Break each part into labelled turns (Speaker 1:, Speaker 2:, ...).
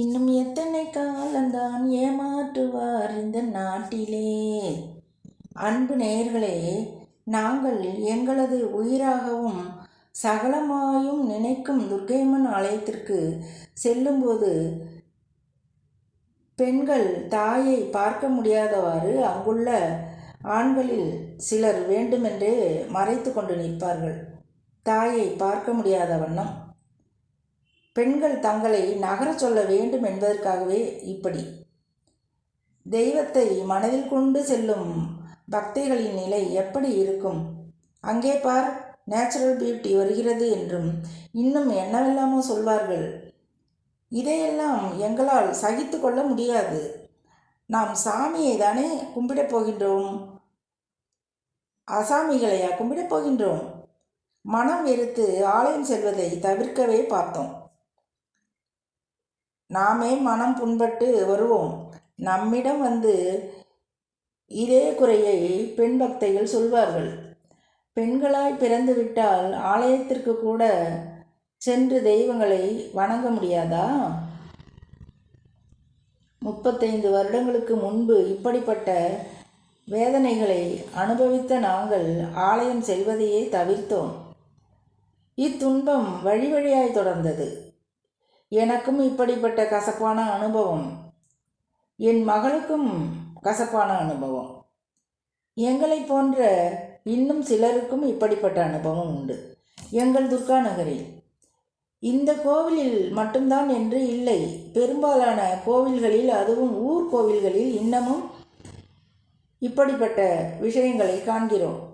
Speaker 1: இன்னும் எத்தனை காலம்தான் ஏமாற்றுவார் இந்த நாட்டிலே? அன்பு நேயர்களே நாங்கள் எங்களது உயிராகவும் சகலமாயும் நினைக்கும் துர்க்கைமன் ஆலயத்திற்கு செல்லும்போது பெண்கள் தாயை பார்க்க முடியாதவாறு அங்குள்ள ஆண்களில் சிலர் வேண்டுமென்றே மறைத்து கொண்டு நிற்பார்கள். தாயை பார்க்க முடியாத வண்ணம் பெண்கள் தங்களை நகரச் சொல்ல வேண்டும் என்பதற்காகவே இப்படி. தெய்வத்தை மனதில் கொண்டு செல்லும் பக்தைகளின் நிலை எப்படி இருக்கும்? அங்கே பார் நேச்சுரல் பியூட்டி வருகிறது என்றும் இன்னும் என்னவெல்லாமோ சொல்வார்கள். இதையெல்லாம் எங்களால் சகித்து கொள்ள முடியாது. நாம் சாமியை தானே கும்பிடப் போகின்றோம்? அசாமிகளையா கும்பிடப் போகின்றோம்? மனம் வெறுத்து ஆலயம் செல்வதை தவிர்க்கவே பார்த்தோம். நாமே மனம் புண்பட்டு வருவோம். நம்மிடம் வந்து இதே குறையை பெண் பக்தைகள் சொல்வார்கள். பெண்களாய் பிறந்துவிட்டால் ஆலயத்திற்கு கூட சென்று தெய்வங்களை வணங்க முடியாதா? முப்பத்தைந்து வருடங்களுக்கு முன்பு இப்படிப்பட்ட வேதனைகளை அனுபவித்த நாங்கள் ஆலயம் செல்வதையே தவிர்த்தோம். இத்துன்பம் வழி வழியாய் தொடர்ந்தது. எனக்கும் இப்படிப்பட்ட கசப்பான அனுபவம். என் மகளுக்கும் கசப்பான அனுபவம். எங்களை போன்ற இன்னும் சிலருக்கும் இப்படிப்பட்ட அனுபவம் உண்டு. எங்கள் துர்கா நகரில். இந்த கோவிலில் மட்டும்தான் என்று இல்லை. பெரும்பாலான கோவில்களில் அதுவும் ஊர் கோவில்களில் இன்னமும் இப்படிப்பட்ட விஷயங்களை காண்கிறோம்.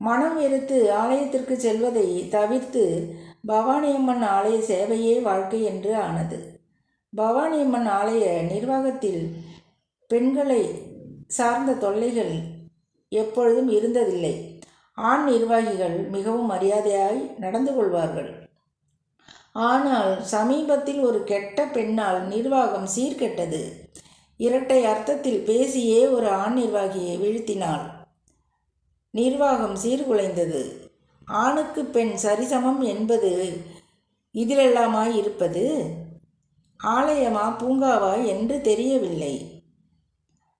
Speaker 1: மனம் வெறுத்து ஆலயத்திற்கு செல்வதை தவிர்த்து பவானியம்மன் ஆலய சேவையே வாழ்க்கை என்று ஆனது. பவானியம்மன் ஆலய நிர்வாகத்தில் பெண்களை சார்ந்த தொல்லைகள் எப்பொழுதும் இருந்ததில்லை. ஆண் நிர்வாகிகள் மிகவும் மரியாதையாய் நடந்து கொள்வார்கள். ஆனால் சமீபத்தில் ஒரு கெட்ட பெண்ணால் நிர்வாகம் சீர்கெட்டது. இரட்டை அர்த்தத்தில் பேசியே ஒரு ஆண் நிர்வாகியை வீழ்த்தினாள். நிர்வாகம் சீர்குலைந்தது. ஆணுக்கு பெண் சரிசமம் என்பது இதிலெல்லாமாய் இருப்பது? ஆலயமா பூங்காவா என்று தெரியவில்லை.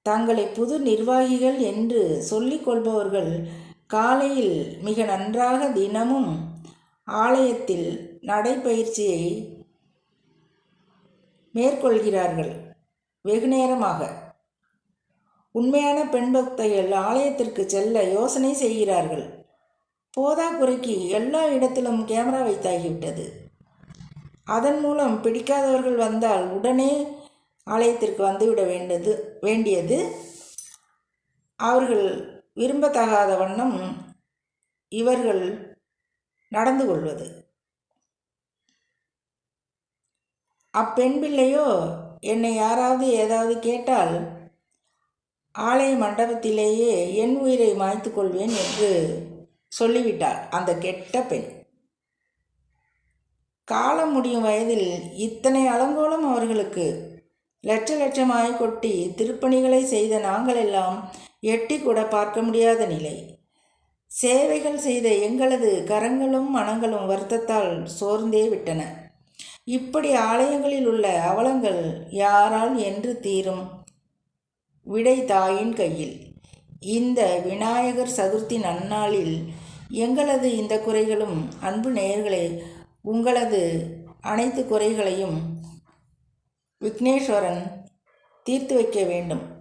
Speaker 1: தங்களை புது நிர்வாகிகள் என்று சொல்லிக்கொள்பவர்கள் காலையில் மிக நன்றாக தினமும் ஆலயத்தில் நடைப்பயிற்சியை மேற்கொள்கிறார்கள். வெகு நேரமாக உண்மையான பெண் பக்தைகள் ஆலயத்திற்கு செல்ல யோசனை செய்கிறார்கள். போதாக்குறைக்கு எல்லா இடத்திலும் கேமரா வைத்தாகிவிட்டது. அதன் மூலம் பிடிக்காதவர்கள் வந்தால் உடனே ஆலயத்திற்கு வந்துவிட வேண்டியது வேண்டியது. அவர்கள் விரும்பத்தகாத வண்ணம் இவர்கள் நடந்து கொள்வது. அப்பெண் பிள்ளையோ என்னை யாராவது ஏதாவது கேட்டால் ஆலய மண்டபத்திலேயே என் உயிரை மாய்த்து கொள்வேன் என்று சொல்லிவிட்டார் அந்த கெட்ட பெண். காலம் முடியும் வயதில் இத்தனை அலங்கோலம் அவர்களுக்கு. லட்ச லட்சமாய் கொட்டி திருப்பணிகளை செய்த நாங்களெல்லாம் எட்டி கூட பார்க்க முடியாத நிலை. சேவைகள் செய்த எங்களது கரங்களும் மனங்களும் வருத்தத்தால் சோர்ந்தே விட்டன. இப்படி ஆலயங்களில் உள்ள அவலங்கள் யாரால் என்று தீரும்? விடை தாயின் கையில். இந்த விநாயகர் சதுர்த்தி நன்னாளில் எங்களது இந்த குறைகளும் அன்பு நேயர்களே உங்களது அனைத்து குறைகளையும் விக்னேஸ்வரன் தீர்த்து வைக்க வேண்டும்.